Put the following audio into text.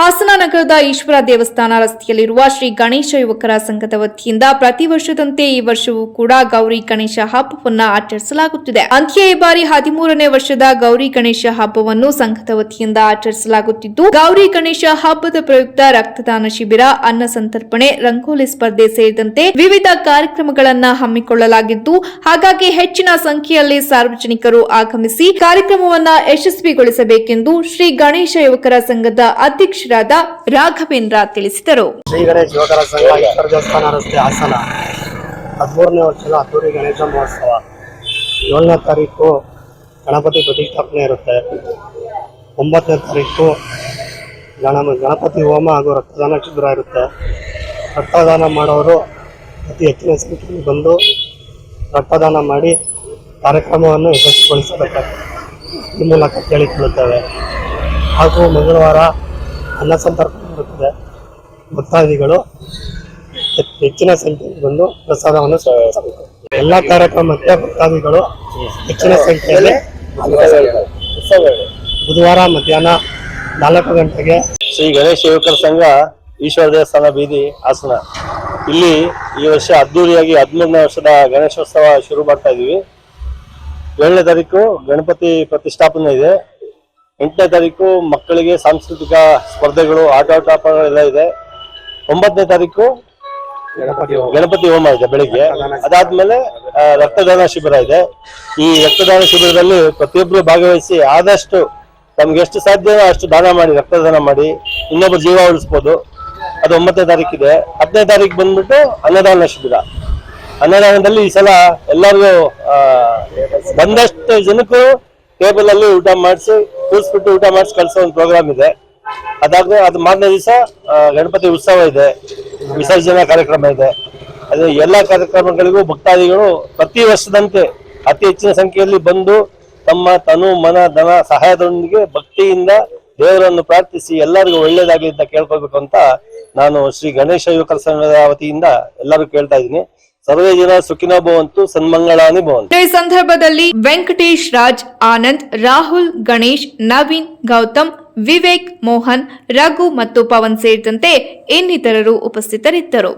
ಹಾಸನ ನಗರದ ಈಶ್ವರ ದೇವಸ್ಥಾನ ರಸ್ತೆಯಲ್ಲಿರುವ ಶ್ರೀ ಗಣೇಶ ಯುವಕರ ಸಂಘದ ವತಿಯಿಂದ ಪ್ರತಿ ವರ್ಷದಂತೆ ಈ ವರ್ಷವೂ ಕೂಡ ಗೌರಿ ಗಣೇಶ ಹಬ್ಬವನ್ನು ಆಚರಿಸಲಾಗುತ್ತಿದೆ. ಅಂತ್ಯ ಈ ಬಾರಿ ಹದಿಮೂರನೇ ವರ್ಷದ ಗೌರಿ ಗಣೇಶ ಹಬ್ಬವನ್ನು ಸಂಘದ ವತಿಯಿಂದ ಆಚರಿಸಲಾಗುತ್ತಿದ್ದು, ಗೌರಿ ಗಣೇಶ ಹಬ್ಬದ ಪ್ರಯುಕ್ತ ರಕ್ತದಾನ ಶಿಬಿರ, ಅನ್ನ ಸಂತರ್ಪಣೆ, ರಂಗೋಲಿ ಸ್ಪರ್ಧೆ ಸೇರಿದಂತೆ ವಿವಿಧ ಕಾರ್ಯಕ್ರಮಗಳನ್ನು ಹಮ್ಮಿಕೊಳ್ಳಲಾಗಿದ್ದು, ಹಾಗಾಗಿ ಹೆಚ್ಚಿನ ಸಂಖ್ಯೆಯಲ್ಲಿ ಸಾರ್ವಜನಿಕರು ಆಗಮಿಸಿ ಕಾರ್ಯಕ್ರಮವನ್ನು ಯಶಸ್ವಿಗೊಳಿಸಬೇಕೆಂದು ಶ್ರೀ ಗಣೇಶ ಯುವಕರ ಸಂಘದ ಅಧ್ಯಕ್ಷರಾದ ರಾಘವೇಂದ್ರ ತಿಳಿಸಿದರು. ಶ್ರೀ ಗಣೇಶ್ ಯುವಕರ ಸಂಘ ಈಶ್ವರ ದೇವಸ್ಥಾನ ರಸ್ತೆ ಹಾಸನ. ಹದಿಮೂರನೇ ವರ್ಷದ ಅದ್ದೂರಿ ಗಣೇಶ ಮಹೋತ್ಸವ. ಏಳನೇ ತಾರೀಕು ಗಣಪತಿ ಪ್ರತಿಷ್ಠಾಪನೆ ಇರುತ್ತೆ. ಒಂಬತ್ತನೇ ತಾರೀಕು ಗಣ, ಗಣಪತಿ ಹೋಮ ಹಾಗೂ ರಕ್ತದಾನ ಶಿಬಿರ ಇರುತ್ತೆ. ರಕ್ತದಾನ ಮಾಡೋರು ಅತಿ ಹೆಚ್ಚಿನ ಸಂಖ್ಯೆಯಲ್ಲಿ ಬಂದು ರಕ್ತದಾನ ಮಾಡಿ ಕಾರ್ಯಕ್ರಮವನ್ನು ಯಶಸ್ವಿಗೊಳಿಸಬೇಕಾಗುತ್ತೆ ಈ ಮೂಲಕ ಕೇಳಿಕೊಳ್ಳುತ್ತೇವೆ. ಹಾಗೂ ಮಂಗಳವಾರ ಅನ್ನ ಸಂತರ್ಪಣೆ ಭಕ್ತಾದಿಗಳು ಹೆಚ್- ಹೆಚ್ಚಿನ ಸಂಖ್ಯೆಯಲ್ಲಿ ಬಂದು ಪ್ರಸಾದವನ್ನು ಎಲ್ಲ ಕಾರ್ಯಕ್ರಮಕ್ಕೆ ಭಕ್ತಾದಿಗಳು ಹೆಚ್ಚಿನ ಸಂಖ್ಯೆಯಲ್ಲಿ. ಬುಧವಾರ ಮಧ್ಯಾಹ್ನ ನಾಲ್ಕು ಗಂಟೆಗೆ ಶ್ರೀ ಗಣೇಶ ಯುವಕರ ಸಂಘ ಈಶ್ವರ ದೇವಸ್ಥಾನ ಬೀದಿ ಹಾಸನ. ಇಲ್ಲಿ ಈ ವರ್ಷ ಅದ್ದೂರಿಯಾಗಿ ಹದಿಮೂರನೇ ವರ್ಷದ ಗಣೇಶೋತ್ಸವ ಶುರು ಮಾಡ್ತಾ ಇದೀವಿ. ಏಳನೇ ತಾರೀಕು ಗಣಪತಿ ಪ್ರತಿಷ್ಠಾಪನೆ ಇದೆ. ಎಂಟನೇ ತಾರೀಕು ಮಕ್ಕಳಿಗೆ ಸಾಂಸ್ಕೃತಿಕ ಸ್ಪರ್ಧೆಗಳು ಆಟೋಟಪಾಟಗಳೆಲ್ಲ ಇದೆ. ಒಂಬತ್ತನೇ ತಾರೀಕು ಗಣಪತಿ ಹೋಮ. ಇದೆ ಬೆಳಿಗ್ಗೆ. ಅದಾದ್ಮೇಲೆ ರಕ್ತದಾನ ಶಿಬಿರ ಇದೆ. ಈ ರಕ್ತದಾನ ಶಿಬಿರದಲ್ಲಿ ಪ್ರತಿಯೊಬ್ಬರು ಭಾಗವಹಿಸಿ ಆದಷ್ಟು ತಮ್ಗೆ ಎಷ್ಟು ಸಾಧ್ಯವೋ ಅಷ್ಟು ದಾನ ಮಾಡಿ ರಕ್ತದಾನ ಮಾಡಿ ಇನ್ನೊಬ್ಬ ಜೀವ ಉಳಿಸ್ಬೋದು. ಅದು ಒಂಬತ್ತನೇ ತಾರೀಕಿದೆ. ಹತ್ತನೇ ತಾರೀಕು ಬಂದ್ಬಿಟ್ಟು ಅನ್ನದಾನ ಶಿಬಿರ. ಅನ್ನದಾನದಲ್ಲಿ ಈ ಸಲ ಎಲ್ಲರಿಗೂ ಬಂದಷ್ಟು ಜನಕ್ಕೂ ಟೇಬಲ್ ಅಲ್ಲಿ ಊಟ ಮಾಡಿಸಿ, ಕೂರಿಸ್ಬಿಟ್ಟು ಊಟ ಮಾಡಿಸಿ ಕಳಿಸೋ ಒಂದು ಪ್ರೋಗ್ರಾಮ್ ಇದೆ. ಅದಾದ್ರೆ ಅದು ಮಾರನೇ ದಿವಸ ಗಣಪತಿ ಉತ್ಸವ ಇದೆ. ವಿಸರ್ಜನಾ ಕಾರ್ಯಕ್ರಮ ಇದೆ. ಅದು ಎಲ್ಲ ಕಾರ್ಯಕ್ರಮಗಳಿಗೂ ಭಕ್ತಾದಿಗಳು ಪ್ರತಿ ವರ್ಷದಂತೆ ಅತಿ ಹೆಚ್ಚಿನ ಸಂಖ್ಯೆಯಲ್ಲಿ ಬಂದು ತಮ್ಮ ತನು, ಮನ, ಧನ, ಸಹಾಯದೊಂದಿಗೆ ಭಕ್ತಿಯಿಂದ ದೇವರನ್ನು ಪ್ರಾರ್ಥಿಸಿ ಎಲ್ಲರಿಗೂ ಒಳ್ಳೇದಾಗಲಿ ಅಂತ ಕೇಳ್ಕೊಳ್ಬೇಕು ಅಂತ ನಾನು ಶ್ರೀ ಗಣೇಶ ಯುವಕರ ಸಂಘದ ವತಿಯಿಂದ ಎಲ್ಲರೂ ಕೇಳ್ತಾ ಇದ್ದೀನಿ. ಸರ್ವೇ ಜನ ಸುಖಿನೋ ಭವಂತು, ಸನ್ಮಂಗಳಾನಿ ಭವಂತು. ಈ ಸಂದರ್ಭದಲ್ಲಿ ವೆಂಕಟೇಶ್ ರಾಜ್, ಆನಂದ್, ರಾಹುಲ್, ಗಣೇಶ್, ನವೀನ್, ಗೌತಮ್, ವಿವೇಕ್, ಮೋಹನ್, ರಘು ಮತ್ತು ಪವನ್ ಸೇರಿದಂತೆ ಇನ್ನಿತರರು ಉಪಸ್ಥಿತರಿದ್ದರು.